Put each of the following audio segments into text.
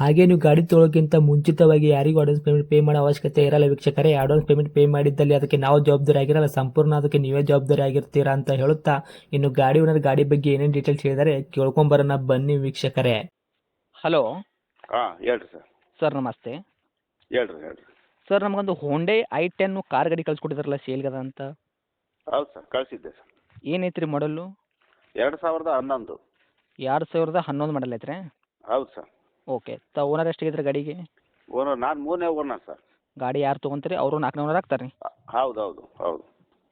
ಹಾಗೆ ನೀವು ಗಾಡಿ ತೊಳೋಕ್ಕಿಂತ ಮುಂಚಿತವಾಗಿ ಯಾರಿಗೂ ಅಡ್ವಾನ್ಸ್ ಪೇಮೆಂಟ್ ಪೇ ಮಾಡೋ ಅವಶ್ಯಕತೆ ಇರಲ್ಲ ವೀಕ್ಷಕರೇ. ಅಡ್ವಾನ್ಸ್ ಪೇಮೆಂಟ್ ಪೇ ಮಾಡಿದ್ದಲ್ಲಿ ಅದಕ್ಕೆ ನಾವು ಜವಾಬ್ದಾರಿ ಆಗಿರಲ್ಲ. ಸಂಪೂರ್ಣ ಅದಕ್ಕೆ ನೀವೇ ಜವಾಬ್ದಾರಿ ಆಗಿರ್ತೀರಾ ಅಂತ ಹೇಳುತ್ತಾ ಇನ್ನು ಗಾಡಿ ಓನರ್ ಗಾಡಿ ಬಗ್ಗೆ ಏನೇನು ಡೀಟೇಲ್ಸ್ ಹೇಳಿದರೆ ಕೇಳ್ಕೊಂಬರೋಣ ಬನ್ನಿ ವೀಕ್ಷಕರೇ. ಹಲೋ ಹಾಂ ಹೇಳ್ರಿ ಸರ್. ಸರ್ ನಮಸ್ತೆ. ಹೇಳ್ರಿ ಹೇಳ್ರಿ. ಸರ್ ನಮಗೊಂದು ಹೋಂಡೆ ಐ ಟೆನ್ ಕಾರ್ ಗಾಡಿ ಕಳ್ಸಿಕೊಟ್ಟಿದ್ರಲ್ಲ ಸೇಲ್ಗದ ಅಂತ? ಹೌದು ಸರ್ ಕಳಿಸಿದ್ದೆ ಸರ್. ಏನೈತ್ರಿ ಮಾಡಲ್ಲು ಎರಡು ಸಾವಿರದ ಹನ್ನೊಂದು. ಎರಡು ಸಾವಿರದ ಹನ್ನೊಂದು ಮಾಡಲ್ ಐತ್ರಿ? ಹೌದು ಸರ್. ಓಕೆ ತ ಓನರ್ ಎಷ್ಟಾಗಿದ್ರಿ ಗಾಡಿಗೆ? ಓನರ್ ನಾನು ಮೂರನೇ ಓನರ್ ಸರ್ ಗಾಡಿ ಯಾರು ತೊಗೊಂತೀರಿ? ಅವರು ನಾಲ್ಕನೇ ಓನರ್ ಆಗ್ತಾರೆ ರೀ ಹೌದು ಹೌದು ಹೌದು.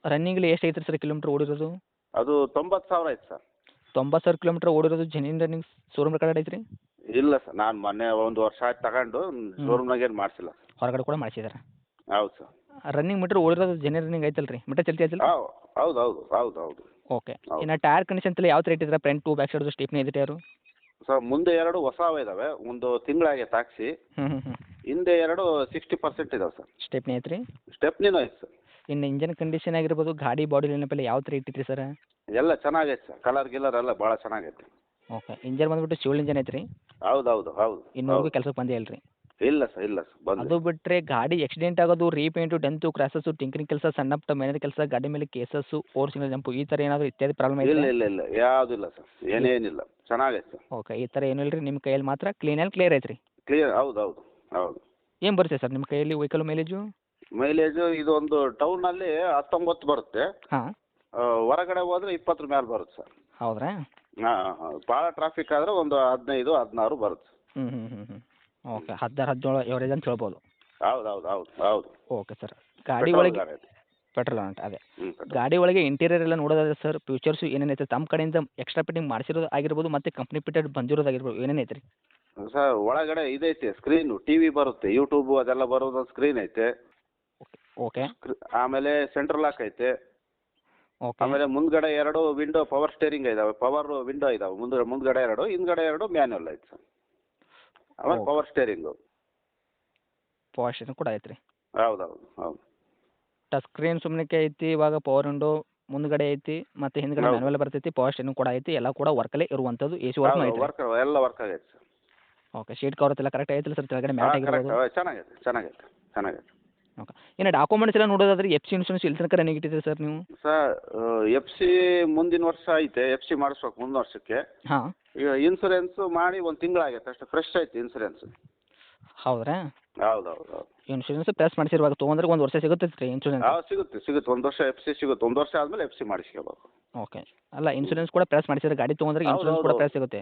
ರನ್ನಿಂಗ್ಲಿ ಎಷ್ಟು ಐತ್ರಿ ಸರ್ ಕಿಲೋಮೀಟರ್ ಓಡಿರೋದು? ಅದು ತೊಂಬತ್ತು ಸಾವಿರ ಆಯ್ತು ಸರ್ ತೊಂಬತ್ತು ಸಾವಿರ ಕಿಲೋಮೀಟ್ರ್ ಓಡಿರೋದು ಜೆನ್ಯೂನ್ ರನ್ನಿಂಗ್ ಶೋರೂಮ್ ರೆಕಾರ್ಡ್ ಐತ್ರಿ? ಇಲ್ಲ ಸರ್ ನಾನು ಮೊನ್ನೆ ಒಂದು ವರ್ಷ ಆಯ್ತು ತಗೊಂಡು ಶೋರೂಮ್ನಾಗ ಏನು ಮಾಡಿಸಿಲ್ಲ ಹೊರಗಡೆ ಕೂಡ ಮಾಡಿಸಿದಾರೆ? ಹೌದು ಸರ್ ರನ್ನಿಂಗ್ ಮೀಟರ್ ಓಡಿರೋದು ಜೆನ್ಯೂನ್ ರನ್ನಿಂಗ್ ಐತಲ್ಲ ರೀ ಮೀಟರ್ ಚಲ್ತಿ ಐತಲ್ಲ ಹೌದು ಹೌದು ಹೌದು ಹೌದು ಹೌದು. ಓಕೆ ಇನ್ನ ಇನ್ನು ಟೈರ್ ಕಂಡೀಷನ್ ತಲೆ ಯಾವ ರೇಟ್ ಇದ್ರೆ front to back side stepney ಐತೆ ಯಾರು? ಮುಂದೆ ಎರಡು ಹೊಸವ ಇದಾವೆ. ಒಂದು ತಿಂಗಳಾಗೆ ಹ್ಞೂ ಹಿಂದೆ ಎರಡು ಸಿಕ್ಸ್ಟಿ ಪರ್ಸೆಂಟ್ ಇದಾವೆ ಸರ್. ಸ್ಟೆಪ್ನಿ ಐತ್ರಿ? ಸ್ಟೆಪ್ನಿನೂ ಐತೆ ಸರ್. ಇನ್ನು ಇಂಜನ್ ಕಂಡೀಷನ್ ಆಗಿರ್ಬೋದು ಗಾಡಿ ಬಾಡಿ ನೆನಪಲ್ಲಿ ಯಾವ ಥರ ಇಟ್ಟಿರಿ ಸರ್? ಎಲ್ಲ ಚೆನ್ನಾಗೈತೆ ಸರ್. ಕಲರ್ ಗಿಲರ್ ಎಲ್ಲ ಭಾಳ ಚೆನ್ನಾಗೈತೆ. ಓಕೆ. ಇಂಜನ್ ಬಂದ್ಬಿಟ್ಟು ಶಿವಲ್ ಇಂಜನ್ ಐತ್ರಿ? ಹೌದು ಹೌದು ಹೌದು. ಇನ್ನು. ಕೆಲಸಕ್ಕೆ ಬಂದೇ ಇಲ್ರಿ? ಇಲ್ಲ ಸರ್ ಇಲ್ಲ ಸರ್ ಬಂದು ಅದು ಬಿಟ್ರೆ ಗಾಡಿ ಆಕ್ಸಿಡೆಂಟ್ ಆಗೋದು ರೀಪೇಂಟು ಡೆಂತು ಕ್ರಾಸಸ್ ಟಿಂಕರಿಂಗ್ ಕೆಲಸ ಸಣ್ಣ ಪುಟ್ಟ ಮನೆ ಕೆಲಸ ಗಾಡಿ ಮೇಲೆ ಕೇಸಸ್ ಫೋರ್ ಸಿಂಗಲ್ ಜಂಪು ಈ ಥರ ಏನಾದರೂ ಇತ್ಯಾದಿ ಪ್ರಾಬ್ಲಮ್ ಇಲ್ಲ ಇಲ್ಲ ಇಲ್ಲ ಯಾವ್ದು ಇಲ್ಲ ಸರ್ ಏನೇನಿಲ್ಲ. ಚೆನ್ನಾಗೈತೆ ಸರ್. ಓಕೆ ಈ ಥರ ಏನೂ ಇಲ್ರಿ ನಿಮ್ಮ ಕೈಯಲ್ಲಿ ಮಾತ್ರ ಕ್ಲೀನ್ ಆ್ಯಂಡ್ ಕ್ಲಿಯರ್ ಐತ್ರಿ. ಕ್ಲಿಯರ್ ಹೌದು ಹೌದು ಹೌದು. ಏನು ಬರುತ್ತೆ ಸರ್ ನಿಮ್ಮ ಕೈಯಲ್ಲಿ ವೆಹಿಕಲ್ ಮೈಲೇಜು ಮೈಲೇಜು ಇದೊಂದು ಟೌನಲ್ಲಿ ಹತ್ತೊಂಬತ್ತು ಬರುತ್ತೆ. ಹಾಂ. ಆ, ಹೊರಗಡೆ ಹೋದ್ರೆ ಇಪ್ಪತ್ತರ ಮೇಲೆ ಬರುತ್ತೆ ಸರ್. ಹೌದ್ರಾ? ಹಾಂ ಭಾಳ ಟ್ರಾಫಿಕ್ ಆದ್ರೆ ಒಂದು ಹದಿನೈದು ಹದಿನಾರು ಬರುತ್ತೆ. ಹ್ಞೂ ಹ್ಞೂ ಹ್ಞೂ ಹ್ಞೂ ಓಕೆ ಹದಿನಾರು ಹದಿನೇಳು ಎವರೇಜ್ ಅಂತ ಹೇಳ್ಬೋದು. ಹೌದು ಹೌದು ಹೌದು ಹೌದು. Okay sir. ಗಾಡಿ ಒಳಗೆ ಪೆಟ್ರೋಲ್ ಅಂತ ಅದೇ. ಹ್ಮ್, petrol. ಗಾಡಿ ಒಳಗೆ ಇಂಟೀರಿಯರ್ ಎಲ್ಲ ನೋಡೋದಾದ್ರೆ ಸರ್ ಫ್ಯೂಚರ್ಸು ಏನೇನೈತೆ ತಮ್ಮ ಕಡೆಯಿಂದ ಎಕ್ಸ್ಟ್ರಾ ಫಿಟ್ಟಿಂಗ್ ಮಾಡಿಸಿರೋದು ಆಗಿರ್ಬೋದು ಮತ್ತೆ ಕಂಪ್ನಿ ಫಿಟೆಡ್ ಬಂದಿರೋದಾಗಿರ್ಬೋದು ಏನೇನೈತೆ ರೀ ಸರ್ ಒಳಗಡೆ ಇದೈತೆ ಸ್ಕ್ರೀನು ಟಿ ವಿ ಬರುತ್ತೆ ಯೂಟ್ಯೂಬ್ ಅದೆಲ್ಲ ಬರೋದು ಸ್ಕ್ರೀನ್ ಐತೆ. ಓಕೆ ಆಮೇಲೆ ಸೆಂಟ್ರಲ್ ಲಾಕ್ ಐತೆ. ಓಕೆ. ಆಮೇಲೆ ಮುಂದ್ಗಡೆ ಎರಡು ವಿಂಡೋ ಪವರ್ ಸ್ಟೇರಿಂಗ್ ಇದಾವೆ ಪವರ್ ವಿಂಡೋ ಇದಾವೆ ಮುಂದೆ ಮುಂದ್ಗಡೆ ಎರಡು ಹಿಂದ್ಗಡೆ ಎರಡು ಮ್ಯಾನ್ಯಲ್ ಐತೆ ಸರ್. ಆಮೇಲೆ. ಪವರ್ ಸ್ಟೇರಿಂಗು ಪಾಶನ್ ಕೂಡ ಐತ್ರಿ. ಹೌದು ಹೌದು. ಹೌದು ಟಚ್ ಸ್ಕ್ರೀನ್ ಸುಮ್ಮನೆ ಐತಿ ಇವಾಗ ಪವರ್ ವಿಂಡೋ ಮುಂದ್ಗಡೆ ಐತಿ ಮತ್ತೆ ಹಿಂದ್ಗಡೆ ಹೌದು. ಮ್ಯಾನುವಲ್ ಬರ್ತೈತಿ ಪವರ್ ಸ್ಟೇರಿಂಗ್ ಕೂಡ ಐತಿ ಎಲ್ಲ ಕೂಡ ವರ್ಕಲ್ಲೇ ಇರುವಂಥದ್ದು ಎ ಸಿ ವರ್ಕ್ ಐತಿ ವರ್ಕ್ ಎಲ್ಲ ವರ್ಕ್ ಆಗೈತೆ ಸರ್ ಓಕೆ ಶೀಟ್ ಕವರ್ ಎಲ್ಲ ಕರೆಕ್ಟ್ ಐತಿಲ್ಲ ಸರ್ ಕೆಳಗಡೆ ಮ್ಯಾಟ್ ಆಗಿರಬಹುದು ಕರೆಕ್ಟ್ ಚೆನ್ನಾಗಿದೆ ಚೆನ್ನಾಗೈತೆ ಚೆನ್ನಾಗೈತೆ ಚೆನ್ನಾಗೈತೆ. ಓಕೆ. ಇನ್ನು ಡಾಕ್ಯುಮೆಂಟ್ಸ್ ಎಲ್ಲ ನೋಡೋದಾದ್ರೆ ಎಫ್ ಸಿ ಇನ್ಶೂರೆನ್ಸ್ ಇಲ್ಲಿ ತನಕ ರನ್ನಿಂಗ್ ಇಟ್ಟಿದ್ದೀರಿ ಸರ್ ನೀವು? ಸರ್ ಎಫ್ ಸಿ ಮುಂದಿನ ವರ್ಷ ಐತೆ. ಎಫ್ ಸಿ ಮಾಡಿಸ್ಬೇಕು ಮುಂದಿನ ವರ್ಷಕ್ಕೆ. ಹಾಂ. ಈಗ ಇನ್ಸೂರೆನ್ಸು ಮಾಡಿ ಒಂದು ತಿಂಗಳಾಗೈತೆ ಅಷ್ಟೇ. ಫ್ರೆಶ್ ಐತೆ ಇನ್ಸೂರೆನ್ಸ್ ಹೌದ್ರಾ? ಹೌದು ಹೌದು ಹೌದು ಇನ್ಶೂರೆನ್ಸ್ ಪ್ರೆಸ್ ಮಾಡಿಸಿರುವಾಗ ತೊಗೊಂಡ್ರೆ ಒಂದು ವರ್ಷ ಸಿಗುತ್ತೆ ರೀ ಇನ್ಶೂರೆನ್ಸ್ ಹಾಂ ಸಿಗುತ್ತೆ ಸಿಗುತ್ತೆ. ಒಂದು ವರ್ಷ ಎಫ್ ಸಿ ಸಿಗುತ್ತೆ. ಒಂದು ವರ್ಷ ಆದಮೇಲೆ ಎಫ್ ಸಿ ಮಾಡಿಸ್ಕೋಬೇಕು ಓಕೆ. ಅಲ್ಲ ಇನ್ಶೂರೆನ್ಸ್ ಕೂಡ ಪ್ರೆಸ್ ಮಾಡಿಸಿದ್ರೆ ಗಾಡಿ ತೊಗೊಂಡ್ರೆ ಹೌದು, ಇನ್ಶೂರೆನ್ಸ್ ಕೂಡ ಹೌದು. ಪ್ರೆಸ್ ಸಿಗುತ್ತೆ?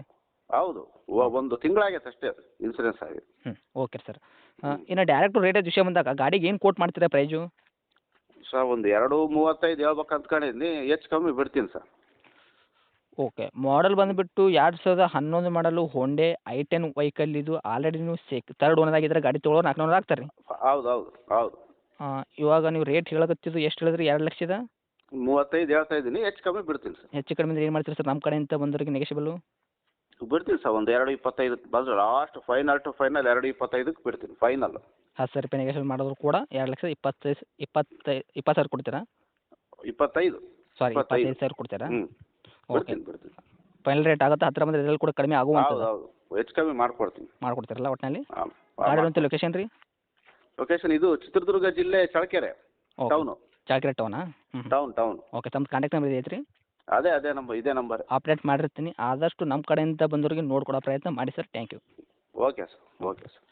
ಹೌದು. ಒ- ಒಂದು ತಿಂಗಳಾಗೈತೆ ಅಷ್ಟೇ ಇನ್ಸೂರೆನ್ಸ್ ಆಗಿ. ಹ್ಞೂ ಓಕೆ ಸರ್ ಇನ್ನು ಡೈರೆಕ್ಟ್ ರೇಟ್ ವಿಷಯ ಬಂದಾಗ ಗಾಡಿಗೆ ಏನು ಕೋಟ್ ಮಾಡ್ತೀರಾ ಪ್ರೈಜು ಸರ್ ಒಂದು ಎರಡು ಮೂವತ್ತೈದು ಹೇಳ್ಬೇಕು ಅಂದ್ಕೊಂಡಿದ್ದೀನಿ ಹೆಚ್ಚು ಕಮ್ಮಿ ಬಿಡ್ತೀನಿ ಸರ್. ಓಕೆ ಮಾಡಲ್ ಬಂದುಬಿಟ್ಟು ಎರಡು ಸಾವಿರದ ಹನ್ನೊಂದು ಮಾಡಲು ಹೊಂಡೆ ಐ ಟೆನ್ ವೆಹಿಕಲ್ ಇದು ಆಲ್ರೆಡಿ ನೀವು ಸೆಕ್ ತರ್ಡ್ ಓನರ್ ಆಗಿದ್ರೆ ಗಾಡಿ ತೊಗೊಳೋ ನಾಲ್ಕು ಓನರ್ ಆಗ್ತಾರೆ. ರೀ ಹೌದು. ಹೌದು ಹೌದು ಇವಾಗ ನೀವು ರೇಟ್ ಹೇಳಕತ್ತಿದ್ದು ಎಷ್ಟು ಹೇಳಿದ್ರಿ? ಎರಡು ಲಕ್ಷದ? ಮೂವತ್ತೈದು ಹೇಳ್ತಾ ಇದ್ದೀನಿ ಹೆಚ್ಚು ಕಮ್ಮಿ ಬಿಡ್ತೀನಿ ಸರ್. ಹೆಚ್ಚು ಕಡಿಮೆ ಏನು ಮಾಡ್ತೀರಿ ಸರ್? ನಮ್ಮ ಕಡೆಯಿಂದ ಬಂದವರಿಗೆ ನೆಗೆಷಿಬಲು ಬಿಡ್ತೀನಿ ಸರ್ ಒಂದು ಎರಡು ಇಪ್ಪತ್ತೈದು ಬಂದ್ರೆ ಲಾಸ್ಟ್ ಫೈನಲ್ ಟು ಫೈನಲ್ ಎರಡು ಇಪ್ಪತ್ತೈದಕ್ಕೆ ಬಿಡ್ತೀನಿ ಫೈನಲ್ ಹತ್ತು ಸಾವಿರ ರೂಪಾಯಿ ನೆಗೆಷನ್ ಮಾಡಿದ್ರು ಕೂಡ ಎರಡು ಲಕ್ಷದ ಇಪ್ಪತ್ತೈದು ಇಪ್ಪತ್ತೈ ಇಪ್ಪತ್ತು ಸಾವಿರ ಕೊಡ್ತೀರಾ? ಇಪ್ಪತ್ತೈದು. ಸಾರಿ ಇಪ್ಪತ್ತೈದು. ಸಾವಿರ ಕೊಡ್ತೀರಾ? ಹ್ಞೂ ಓಕೆ ಬಿಡ್ತೀನಿ ಬಿಡ್ತೀನಿ. ಫೈನಲ್ ರೇಟ್ ಆಗುತ್ತೆ ಹತ್ತಿರ ಬಂದರೆ ಇದರಲ್ಲಿ ಕೂಡ ಕಡಿಮೆ ಹೌದು ಆಗುವಂಥದ್ದು. ಹೌದು ಹೆಚ್ಚು ಕಮ್ಮಿ ಮಾಡ್ಕೊಡ್ತೀನಿ. ಮಾಡ್ಕೊಡ್ತೀರಲ್ಲ ಒಟ್ಟಿನಲ್ಲಿ ಹಾಂ ಲೊಕೇಶನ್ ರೀ? ಲೊಕೇಶನ್ ಇದು ಚಿತ್ರದುರ್ಗ ಜಿಲ್ಲೆ ಚಳ್ಳಕೆರೆ ಓಕೆ ಟೌನು ಚಾಕ್ರೇಟ್ ಟೌನಾ ಹ್ಞೂ ಟೌನ್ ಟೌನ್ ಓಕೆ ತಮ್ಮ ಕಾಂಟ್ಯಾಕ್ಟ್ ನಂಬರ್ ಐತ್ರಿ? ರೀ ಅದೇ ಅದೇ ನಂಬರ್ ಇದೇ ನಂಬರ್ ಅಪ್ಡೇಟ್ ಮಾಡಿರ್ತೀನಿ. ಆದಷ್ಟು ನಮ್ಮ ಕಡೆಯಿಂದ ಬಂದವರಿಗೆ ನೋಡ್ಕೊಡೋ ಪ್ರಯತ್ನ ಮಾಡಿ sir. Thank you okay sir okay sir